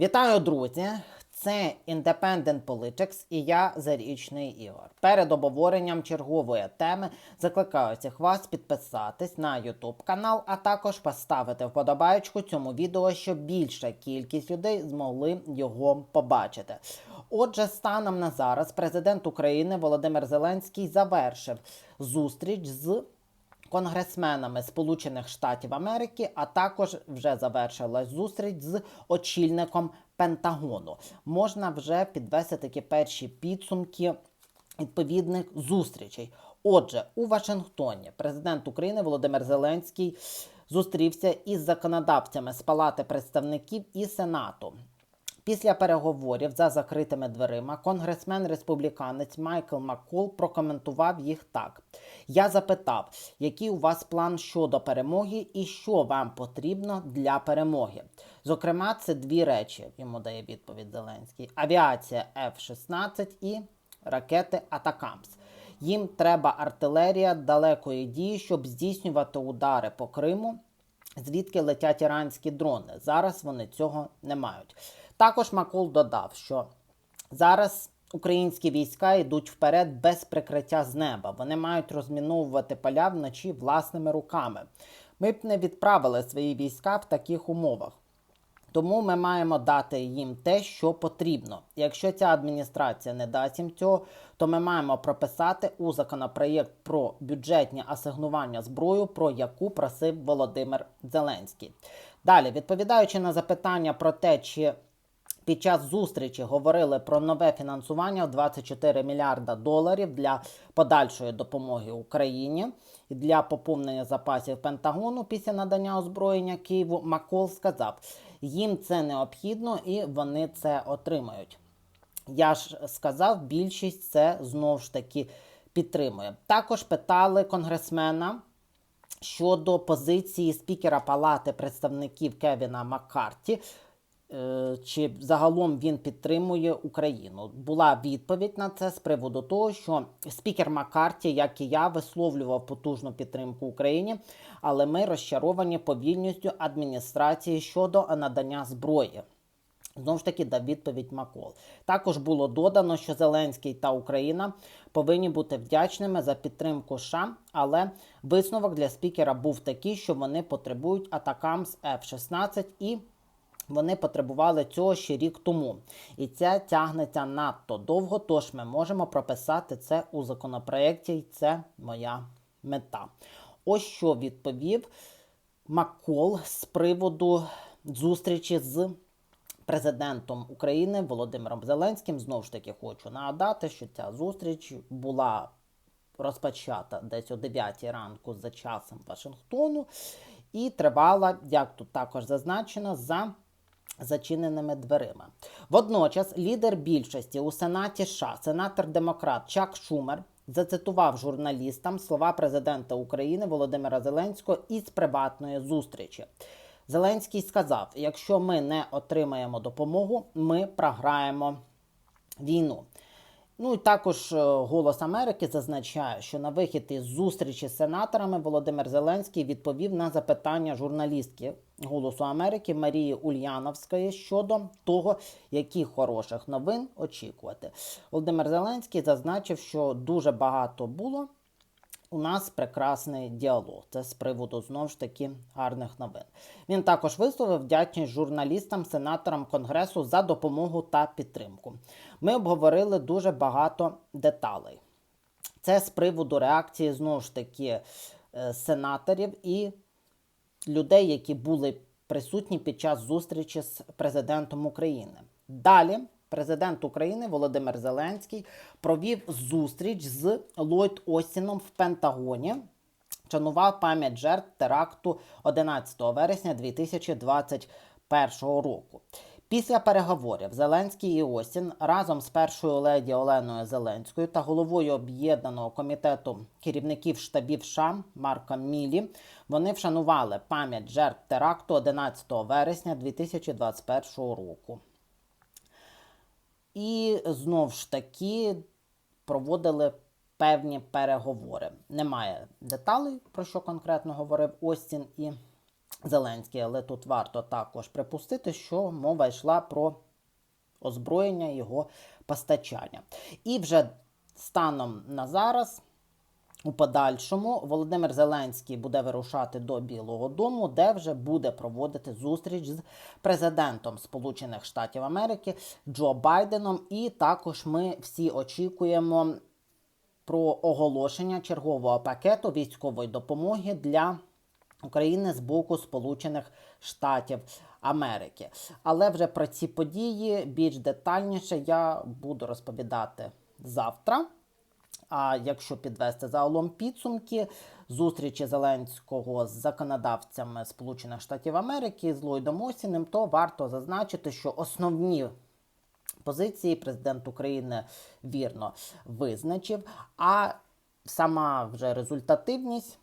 Вітаю, друзі! Це Independent Politics і я Зарічний Ігор. Перед обговоренням чергової теми закликаю всіх вас підписатись на YouTube канал, а також поставити вподобайку цьому відео, щоб більша кількість людей змогли його побачити. Отже, станом на зараз президент України Володимир Зеленський завершив зустріч з конгресменами Сполучених Штатів Америки, а також вже завершилась зустріч з очільником Пентагону. Можна вже підвести такі перші підсумки відповідних зустрічей. Отже, у Вашингтоні президент України Володимир Зеленський зустрівся із законодавцями з Палати представників і Сенату. Після переговорів за закритими дверима конгресмен республіканець Майкл Маккол прокоментував їх так: Я запитав, який у вас план щодо перемоги і що вам потрібно для перемоги. Зокрема, це дві речі. Йому дає відповідь Зеленський: авіація F-16 і ракети Атакамс. Їм треба артилерія далекої дії, щоб здійснювати удари по Криму, звідки летять іранські дрони. Зараз вони цього не мають. Також Макол додав, що зараз українські війська йдуть вперед без прикриття з неба. Вони мають розміновувати поля вночі власними руками. Ми б не відправили свої війська в таких умовах. Тому ми маємо дати їм те, що потрібно. Якщо ця адміністрація не дасть їм цього, то ми маємо прописати у законопроєкт про бюджетні асигнування зброю, про яку просив Володимир Зеленський. Далі, відповідаючи на запитання про те, чи під час зустрічі говорили про нове фінансування в 24 мільярда доларів для подальшої допомоги Україні і для поповнення запасів Пентагону після надання озброєння Києву. Макол сказав, їм це необхідно і вони це отримають. Я ж сказав, більшість це знову ж таки підтримує. Також питали конгресмена щодо позиції спікера Палати представників Кевіна Маккарті. Е, Чи загалом він підтримує Україну? Була відповідь на це з приводу того, що спікер Маккарті, як і я, висловлював потужну підтримку Україні, але ми розчаровані повільністю адміністрації щодо надання зброї. Знову ж таки, дав відповідь Макол. Також було додано, що Зеленський та Україна повинні бути вдячними за підтримку США, але висновок для спікера був такий, що вони потребують атакам з F-16 і вони потребували цього ще рік тому. І це тягнеться надто довго, тож ми можемо прописати це у законопроєкті, і це моя мета. Ось що відповів Маккол з приводу зустрічі з президентом України Володимиром Зеленським. Знову ж таки, хочу нагадати, що ця зустріч була розпочата десь о 9 ранку за часом Вашингтону, і тривала, як тут також зазначено, за зачиненими дверима. Водночас лідер більшості у Сенаті США, сенатор-демократ Чак Шумер, зацитував журналістам слова президента України Володимира Зеленського із приватної зустрічі. Зеленський сказав: якщо ми не отримаємо допомогу, ми програємо війну. Ну і також е, Голос Америки зазначає, що на вихід із зустрічі з сенаторами Володимир Зеленський відповів на запитання журналістки Голосу Америки Марії Ульяновської щодо того, яких хороших новин очікувати. Володимир Зеленський зазначив, що дуже багато було. У нас прекрасний діалог. Це з приводу знову ж таки гарних новин. Він також висловив вдячність журналістам, сенаторам Конгресу за допомогу та підтримку. Ми обговорили дуже багато деталей. Це з приводу реакції знову ж таки е, сенаторів і людей, які були присутні під час зустрічі з президентом України. Далі. Президент України Володимир Зеленський провів зустріч з Ллойд Остіном в Пентагоні. Вшанував пам'ять жертв теракту 11 вересня 2021 року. Після переговорів Зеленський і Остін разом з першою леді Оленою Зеленською та головою об'єднаного комітету керівників штабів США Марком Мілі вони вшанували пам'ять жертв теракту 11 вересня 2021 року. І знову ж таки проводили певні переговори. Немає деталей, про що конкретно говорив Остін і Зеленський, але тут варто також припустити, що мова йшла про озброєння його постачання. І вже станом на зараз. У подальшому Володимир Зеленський буде вирушати до Білого Дому, де вже буде проводити зустріч з президентом Сполучених Штатів Америки Джо Байденом. І також ми всі очікуємо про оголошення чергового пакету військової допомоги для України з боку Сполучених Штатів Америки. Але вже про ці події більш детальніше я буду розповідати завтра. А якщо підвести загалом підсумки зустрічі Зеленського з законодавцями Сполучених Штатів Америки з Ллойдом Осіним, то варто зазначити, що основні позиції президент України вірно визначив, а сама вже результативність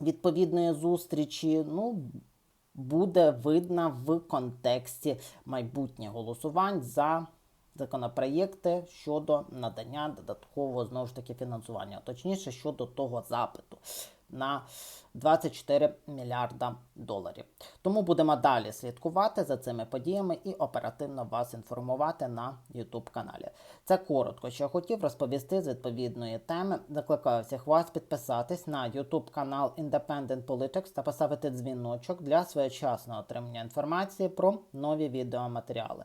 відповідної зустрічі, ну. Буде видна в контексті майбутніх голосувань за законопроєкти щодо надання додаткового знову ж таки фінансування, точніше щодо того запиту на 24 мільярда доларів. Тому будемо далі слідкувати за цими подіями і оперативно вас інформувати на YouTube каналі. Це коротко, що я хотів розповісти з відповідної теми. Закликаю всіх вас підписатись на YouTube канал Independent Politics та поставити дзвіночок для своєчасного отримання інформації про нові відеоматеріали.